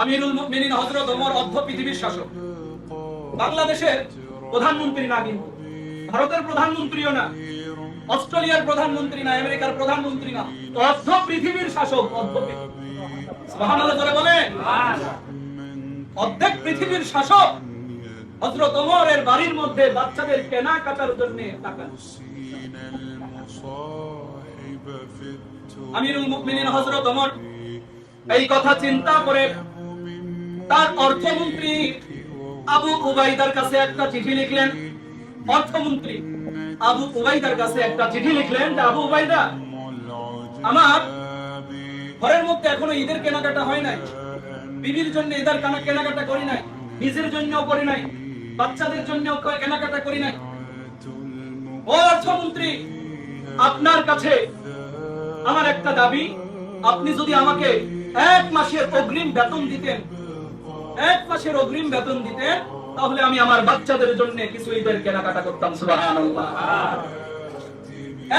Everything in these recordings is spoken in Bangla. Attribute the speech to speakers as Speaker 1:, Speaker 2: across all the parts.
Speaker 1: আমিরুল মুমিনিন হযরত ওমর অর্ধ পৃথিবীর শাসক। বাংলাদেশের প্রধানমন্ত্রী না কিন্তু ভারতের প্রধানমন্ত্রীও না। অস্ট্রেলিয়ার প্রধানমন্ত্রী না, আমেরিকার প্রধানমন্ত্রী না। অর্ধ পৃথিবীর শাসক অর্ধ সুবহানাল্লাহ, জোরে বলে অর্ধেক পৃথিবীর শাসক হযরত ওমরের বাড়ির মধ্যে বাচ্চাদের কেনাকাটার জন্য টাকা। আমিরুল মুমিনিন হযরত ওমর, এই কথা চিন্তা করে তার অর্থমন্ত্রী আবু উবাইদার কাছে একটা চিঠি লিখলেন। অর্থমন্ত্রী আবু উবাইদার কাছে একটা চিঠি লিখলেন আবু উবাইদা, আমার ঘরের মধ্যে এখনও ঈদের কেনাকাটা হয় নাই। বিবির জন্য ঈদের কেনা কেনাকাটা করি নাই। নিজের জন্যও করি নাই। বাচ্চাদের জন্য কেনাকাটা করি নাই। ও অর্থমন্ত্রী, আপনার কাছে আমার একটা দাবি। আপনি যদি আমাকে এক মাসের অগ্রিম বেতন দিতেন এক মাসের অগ্রিম বেতন দিতেন তাহলে আমি আমার বাচ্চাদের জন্য কিছু ঈদের কেনাকাটা করতাম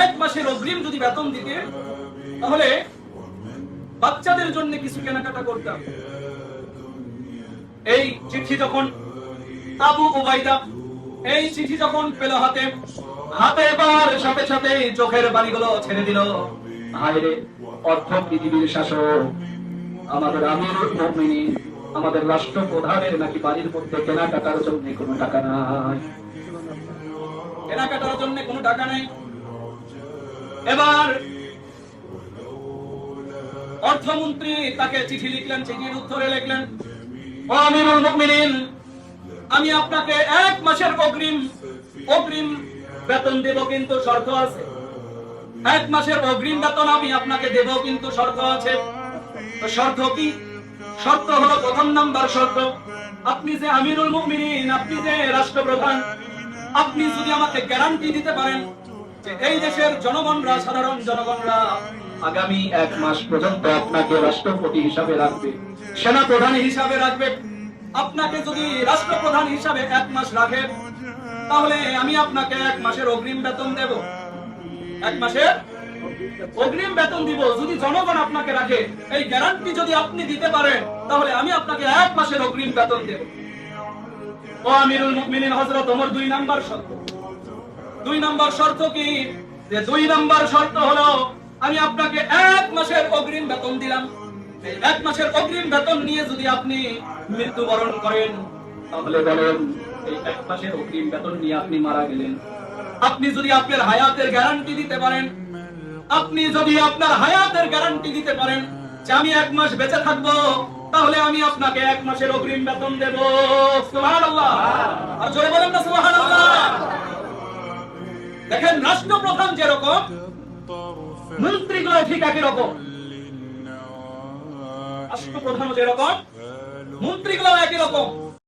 Speaker 1: এক মাসের অগ্রিম যদি বেতন দিতেন তাহলে বাচ্চাদের জন্য কিছু কেনাকাটা করতাম। এই চিঠি যখন আবু উবাইদা, এই চিঠি যখন পেল হাতে হাতে এবার সাথে সাথে চোখের বাড়িগুলো ছেড়ে দিল। হায়রে অর্থ পৃথিবীর শাসক, আমাদের আমির মুমিনিন। আমাদের রাষ্ট্রপ্রধানের নাকি বাড়ির মধ্যে কেনাকাটার জন্য কোনো টাকা নাই? কেনাকাটার জন্য কোনো টাকা নাই? এবার অর্থমন্ত্রী তাকে চিঠি লিখলেন, চিঠির উত্তরে লিখলেন, ও আমিরুল মুমিনিন, আমি আপনাকে এক মাসের অগ্রিম অগ্রিম বেতন দেব কিন্তু শর্ত আছে। এক মাসের অগ্রিম বেতন আমি আপনাকে দেব কিন্তু শর্ত আছে। শর্ত কি? শর্ত হলো প্রথম নাম্বার শর্ত। আপনি যে আমিরুল মুমিনিন, আপনি যে রাষ্ট্রপ্রধান, আপনি যদি আমাকে গ্যারান্টি দিতে পারেন যে এই দেশের জনগণরা, সাধারণ জনগণরা আগামী এক মাস পর্যন্ত আপনাকে রাষ্ট্রপতি হিসাবে রাখবে সেনা প্রধান হিসাবে রাখবে। আপনাকে যদি রাষ্ট্রপ্রধান হিসাবে এক মাস রাখে, তাহলে আমি আপনাকে এক মাসের অগ্রিম বেতন দেব। এক মাসের অগ্রিম বেতন দিব, যদি জনগণ আপনাকে রাখে, এই গ্যারান্টি যদি আপনি দিতে পারেন, তাহলে আমি আপনাকে এক মাসের অগ্রিম বেতন দেব। ও আমিরুল মুমিনিন হযরত ওমর দুই নাম্বার শর্ত। দুই নাম্বার শর্ত কি? যে দুই নাম্বার শর্ত হলো, আমি আপনাকে এক মাসের অগ্রিম বেতন দিলাম। এক মাসের অগ্রিম বেতন নিয়ে যদি আপনি মৃত্যুবরণ করেন, তাহলে বলেন, এই এক মাসের অগ্রিম বেতন নিয়ে আপনি মারা গেলেন। আপনি যদি আপনার হায়াতের গ্যারান্টি দিতে পারেন আপনি যদি আপনার হায়াতের গ্যারান্টি দিতে পারেন যে আমি এক মাস বেঁচে থাকব, তাহলে আমি আপনাকে এক মাসের অগ্রিম বেতন দেব। সুবহানাল্লাহ। আর জোরে বলেন না সুবহানাল্লাহ। দেখেন, রাষ্ট্রপ্রধান যেরকম, মন্ত্রীগুলো ঠিক একই রকম। রাষ্ট্রপ্রধান যেরকম মন্ত্রীগুলো একই রকম।